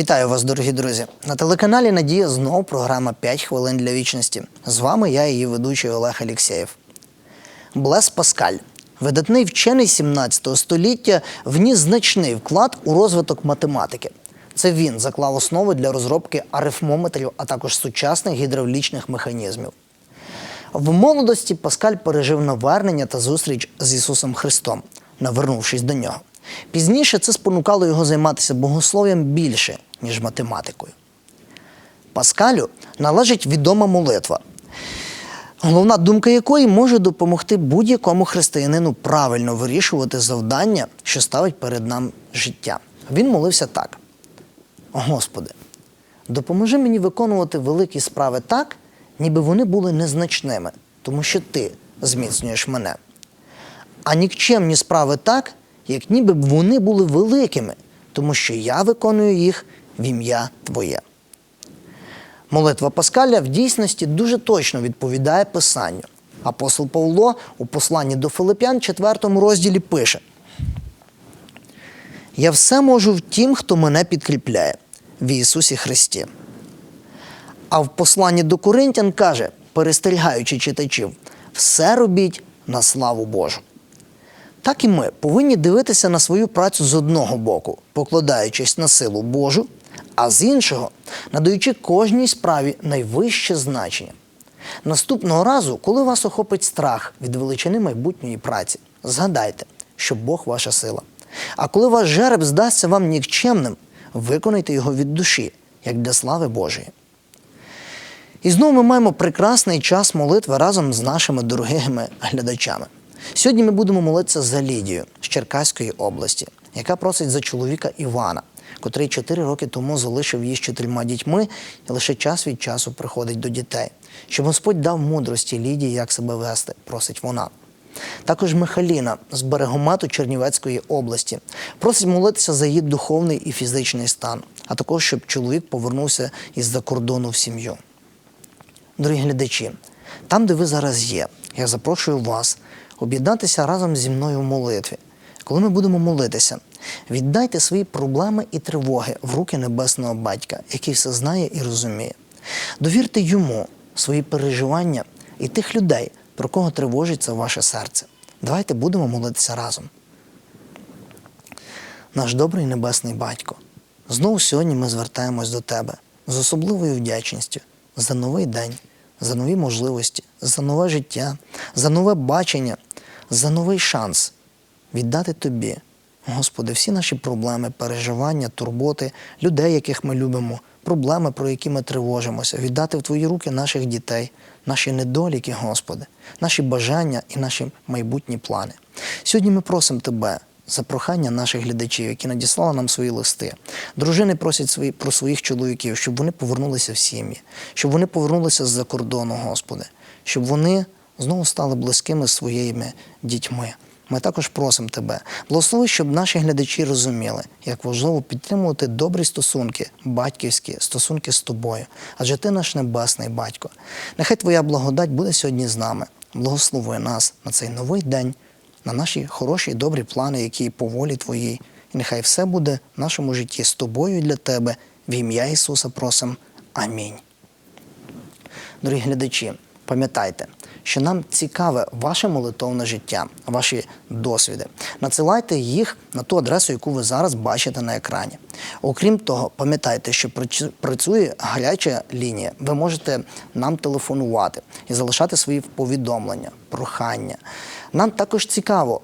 Вітаю вас, дорогі друзі. На телеканалі Надія знову програма «5 хвилин для вічності. З вами я, її ведучий Олег Алєксєєв. Блес Паскаль, видатний вчений 17 століття, вніс значний вклад у розвиток математики. Це він заклав основи для розробки арифмометрів, а також сучасних гідравлічних механізмів. В молодості Паскаль пережив навернення та зустріч з Ісусом Христом, навернувшись до нього. Пізніше це спонукало його займатися богослов'ям більше, ніж математикою. Паскалю належить відома молитва, головна думка якої може допомогти будь-якому християнину правильно вирішувати завдання, що ставить перед нам життя. Він молився так: Господи, допоможи мені виконувати великі справи так, ніби вони були незначними, тому що Ти зміцнюєш мене. А нікчемні справи так, як ніби б вони були великими, тому що я виконую їх в ім'я Твоє. Молитва Паскаля в дійсності дуже точно відповідає Писанню. Апостол Павло у посланні до Филип'ян, 4 розділі пише: Я все можу в тім, хто мене підкріпляє в Ісусі Христі. А в посланні до Коринтян каже, перестерігаючи читачів, все робіть на славу Божу. Так і ми повинні дивитися на свою працю з одного боку, покладаючись на силу Божу, а з іншого надаючи кожній справі найвище значення. Наступного разу, коли вас охопить страх від величини майбутньої праці, згадайте, що Бог ваша сила. А коли ваш жереб здасться вам нікчемним, виконайте його від душі, як для слави Божої. І знову ми маємо прекрасний час молитви разом з нашими дорогими глядачами. Сьогодні ми будемо молитися за Лідію з Черкаської області, яка просить за чоловіка Івана, котрий чотири роки тому залишив її з чотирма дітьми і лише час від часу приходить до дітей. Щоб Господь дав мудрості Лідії, як себе вести, просить вона. Також Михаліна з берегомету Чернівецької області просить молитися за її духовний і фізичний стан, а також щоб чоловік повернувся із-за кордону в сім'ю. Дорогі глядачі, там, де ви зараз є, я запрошую вас об'єднатися разом зі мною в молитві. Коли ми будемо молитися, віддайте свої проблеми і тривоги в руки Небесного Батька, який все знає і розуміє. Довірте йому свої переживання і тих людей, про кого тривожиться ваше серце. Давайте будемо молитися разом. Наш добрий небесний батько, знову сьогодні ми звертаємось до тебе з особливою вдячністю за новий день, за нові можливості, за нове життя, за нове бачення, за новий шанс віддати тобі, Господи, всі наші проблеми, переживання, турботи, людей, яких ми любимо, проблеми, про які ми тривожимося, віддати в Твої руки наших дітей, наші недоліки, Господи, наші бажання і наші майбутні плани. Сьогодні ми просимо Тебе за прохання наших глядачів, які надіслали нам свої листи. Дружини просять свої, про своїх чоловіків, щоб вони повернулися в сім'ї, щоб вони повернулися з-за кордону, Господи, щоб вони знову стали близькими своїми дітьми. Ми також просимо Тебе, благослови, щоб наші глядачі розуміли, як важливо підтримувати добрі стосунки, батьківські стосунки з тобою, адже ти наш небесний батько. Нехай Твоя благодать буде сьогодні з нами. Благослови нас на цей новий день, на наші хороші і добрі плани, які по волі Твоїй. І нехай все буде в нашому житті з тобою і для Тебе. В ім'я Ісуса просимо. Амінь. Дорогі глядачі, пам'ятайте, що нам цікаве ваше молитовне життя, ваші досвіди. Надсилайте їх на ту адресу, яку ви зараз бачите на екрані. Окрім того, пам'ятайте, що працює гаряча лінія. Ви можете нам телефонувати і залишати свої повідомлення, прохання. Нам також цікаво,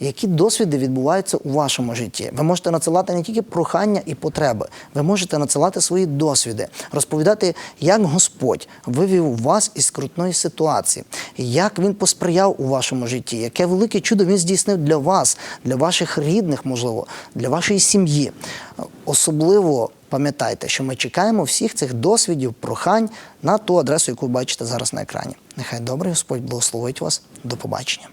які досвіди відбуваються у вашому житті? Ви можете надсилати не тільки прохання і потреби, ви можете надсилати свої досвіди, розповідати, як Господь вивів вас із скрутної ситуації, як він посприяв у вашому житті, яке велике чудо він здійснив для вас, для ваших рідних, можливо, для вашої сім'ї. Особливо пам'ятайте, що ми чекаємо всіх цих досвідів, прохань на ту адресу, яку ви бачите зараз на екрані. Нехай добрий Господь благословить вас. До побачення.